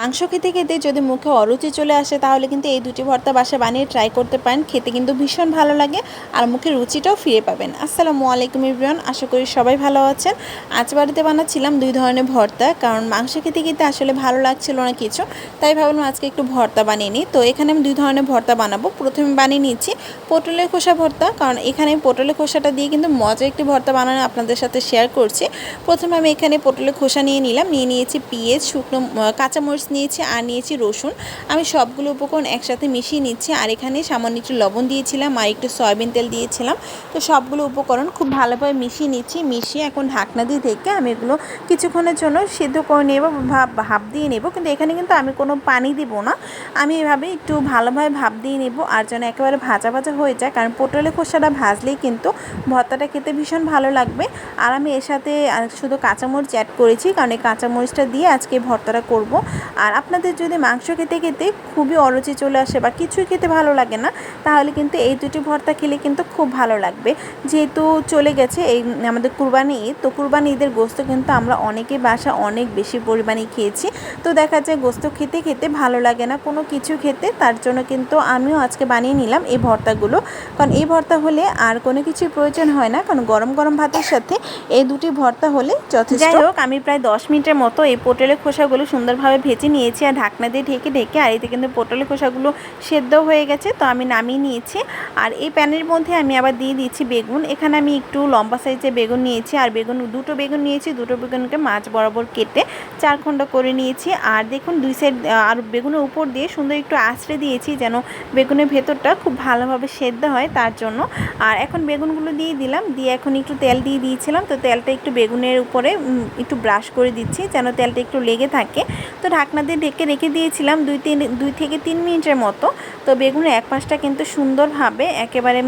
মাংস খেতে খেতে যদি মুখে অরুচি চলে আসে, তাহলে কিন্তু এই দুটি ভর্তা বাসা বানিয়ে ট্রাই করতে পারেন। খেতে কিন্তু ভীষণ ভালো লাগে আর মুখে রুচিটাও ফিরে পাবেন। আসসালামু আলাইকুম ইব্রিয়ান আশা করি সবাই ভালো আছেন। আজ বাড়িতে বানাচ্ছিলাম দুই ধরনের ভর্তা, কারণ মাংস খেতে খেতে আসলে ভালো লাগছিল না কিছু, তাই ভাবলাম আজকে একটু ভর্তা বানিয়ে নিই। তো এখানে আমি দুই ধরনের ভর্তা বানাবো। প্রথমে বানিয়ে নিচ্ছি পটলের খোসা ভর্তা, কারণ এখানে পটলের খোসাটা দিয়ে কিন্তু মজা একটি ভর্তা বানানো আপনাদের সাথে শেয়ার করছি। প্রথমে আমি এখানে পটলের খোসা নিয়ে নিলাম, নিয়ে নিয়েছি পেঁয়াজ, শুকনো কাঁচামরিচ নিয়েছি, আর নিয়েছি রসুন। আমি সবগুলো উপকরণ একসাথে মিশিয়ে নিচ্ছি, আর এখানে সামান্য একটু লবণ দিয়েছিলাম, আর একটু সয়াবিন তেল দিয়েছিলাম। তো সবগুলো উপকরণ খুব ভালোভাবে মিশিয়ে নিচ্ছি, মিশিয়ে এখন ঢাকনা দিয়ে থেকে আমি এগুলো কিছুক্ষণের জন্য সিদ্ধ করে নেব, ভাব, ভাপ দিয়ে নেব। কিন্তু এখানে কিন্তু আমি কোনো পানি দিব না। আমি এভাবে একটু ভালোভাবে ভাপ দিয়ে নেব, আর যেন একেবারে ভাজা ভাজা হয়ে যায়। কারণ পটলের খোসাটা ভাজলেই কিন্তু ভর্তাটা খেতে ভীষণ ভালো লাগবে। আর আমি এর সাথে শুধু কাঁচামরিচ অ্যাড করেছি, কারণ এই কাঁচামরিচটা দিয়ে আজকে ভর্তাটা করব। আর আপনাদের যদি মাংস খেতে খেতে খুবই অরুচি চলে আসে বা কিছুই খেতে ভালো লাগে না, তাহলে কিন্তু এই দুটি ভর্তা খেলে কিন্তু খুব ভালো লাগবে। যেহেতু চলে গেছে এই আমাদের কুরবানি ঈদ, তো কুরবানি ঈদের গোস্ত কিন্তু আমরা অনেকে বাসা অনেক বেশি পরিমাণে খেয়েছি। তো দেখা যায় গোস্ত খেতে খেতে ভালো লাগে না কোনো কিছু খেতে, তার জন্য কিন্তু আমিও আজকে বানিয়ে নিলাম এই ভর্তাগুলো। কারণ এই ভর্তা হলে আর কোনো কিছুর প্রয়োজন হয় না, কারণ গরম গরম ভাতের সাথে এই দুটি ভর্তা হলে যথেষ্ট। যাই হোক, আমি প্রায় দশ মিনিটের মতো এই পটলের খোসাগুলো সুন্দরভাবে ভেজে নিয়েছি আর ঢাকনা দিয়ে ঢেকে ঢেকে, আর এতে কিন্তু পটলের খোসাগুলো সেদ্ধ হয়ে গেছে, তো আমি নামিয়ে নিয়েছি। আর এই প্যানের মধ্যে আমি আবার দিয়ে দিচ্ছি বেগুন। এখানে আমি একটু লম্বা সাইজের বেগুন নিয়েছি, আর বেগুন, দুটো বেগুন নিয়েছি, দুটো বেগুনকে মাছ বরাবর কেটে চার খণ্ড করে নিয়েছি। আর দেখুন, দুই সাইড, আর বেগুনের উপর দিয়ে সুন্দর একটু আঁচড়ে দিয়েছি যেন বেগুনের ভেতরটা খুব ভালোভাবে সেদ্ধ হয় তার জন্য। আর এখন বেগুনগুলো দিয়ে দিলাম, দিয়ে এখন একটু তেল দিয়ে দিয়েছিলাম, তো তেলটা একটু বেগুনের উপরে একটু ব্রাশ করে দিচ্ছি যেন তেলটা একটু লেগে থাকে। তো ঢাকনা দিয়ে ঢেকে রেখে দিয়েছিলাম দুই তিন, দুই থেকে তিন মিনিটের মতো। তো বেগুনের এক পাশটা কিন্তু সুন্দরভাবে একেবারে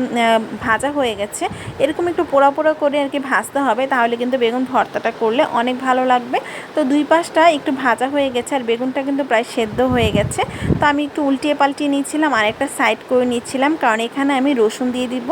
ভাজা হয়ে গেছে। এরকম একটু পোড়া পোড়া করে আর কি ভাজতে হবে, তাহলে কিন্তু বেগুন ভর্তাটা করলে অনেক ভালো লাগবে। তো দুই পাশটা একটু ভাজা হয়ে গেছে আর বেগুনটা কিন্তু প্রায় সেদ্ধ হয়ে গেছে। তো আমি একটু উল্টিয়ে পাল্টিয়ে নিচ্ছিলাম আর একটা সাইড করে নিচ্ছিলাম, কারণ এখানে আমি রসুন দিয়ে দিব।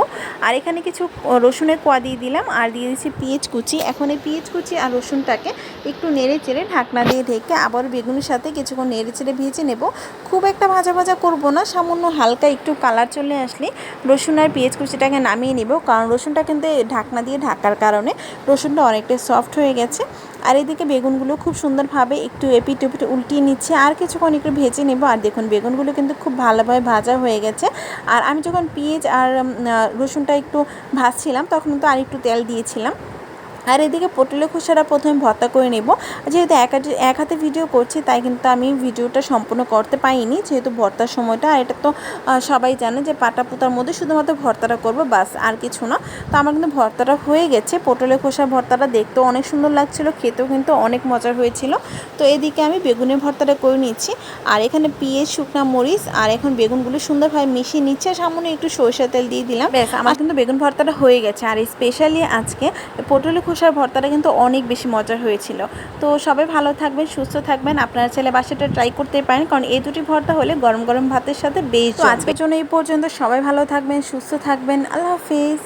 আর এখানে কিছু রসুনের কোয়া দিয়ে দিলাম, আর দিয়ে দিচ্ছি পেঁয়াজ কুচি। এখন এই পেঁয়াজ কুচি আর রসুনটাকে একটু নেড়ে চেড়ে ঢাকনা দিয়ে ঢেকে আবার বেগুনের সাথে কিছুক্ষণ নেড়ে চেড়ে ভেজে নেব। খুব একটা ভাজা ভাজা করব না, সামান্য হালকা একটু কালার চলে আসলে রসুন আর পেঁয়াজ কুচিটাকে নামিয়ে নেব, কারণ রসুনটা কিন্তু ঢাকনা দিয়ে ঢাকার কারণে রসুনটা অনেকটা সফট হয়ে গেছে। আর এদিকে বেগুনগুলো খুব সুন্দরভাবে একটু এপিট উপিট উল্টিয়ে নিচ্ছে, আর কিছুক্ষণ একটু ভেজে নেব। আর দেখুন, বেগুনগুলো কিন্তু খুব ভালোভাবে ভাজা হয়ে গেছে। আর আমি যখন পেঁয়াজ আর রসুনটা একটু ভাজছিলাম, তখন তো আর একটু তেল দিয়েছিলাম। আর এদিকে পটলের খোসাটা প্রথমে ভর্তা করে নেব। যেহেতু এক হাতে এক হাতে ভিডিও করছি তাই কিন্তু আমি ভিডিওটা সম্পূর্ণ করতে পারিনি। যেহেতু ভর্তার সময়টা আর এটা তো সবাই জানে যে পাটা পুতার মধ্যে শুধুমাত্র ভর্তাটা করব বাস আর কিছু না। তো আমার কিন্তু ভর্তাটা হয়ে গেছে। পটলের খোসা ভর্তাটা দেখতেও অনেক সুন্দর লাগছিল খেতেও কিন্তু অনেক মজার হয়েছিল। তো এদিকে আমি বেগুনের ভর্তাটা করে নিচ্ছি। আর এখানে পেঁয়াজ শুকনা মরিচ আর এখন বেগুনগুলো সুন্দরভাবে মিশিয়ে নিচ্ছে। আর সামান্য একটু সরষের তেল দিয়ে দিলাম। ব্যাস আমার কিন্তু বেগুন ভর্তাটা হয়ে গেছে। আর স্পেশালি আজকে পটলের খোসার ভর্তাটা কিন্তু অনেক বেশি মজার হয়েছিল। তো সবাই ভালো থাকবেন সুস্থ থাকবেন। আপনারা ছেলে বাসাটা ট্রাই করতে পারেন কারণ এই দুটি ভর্তা হলে গরম গরম ভাতের সাথে বেশ আজকের জন্য এই পর্যন্ত সবাই ভালো থাকবেন সুস্থ থাকবেন। আল্লাহ হাফিজ।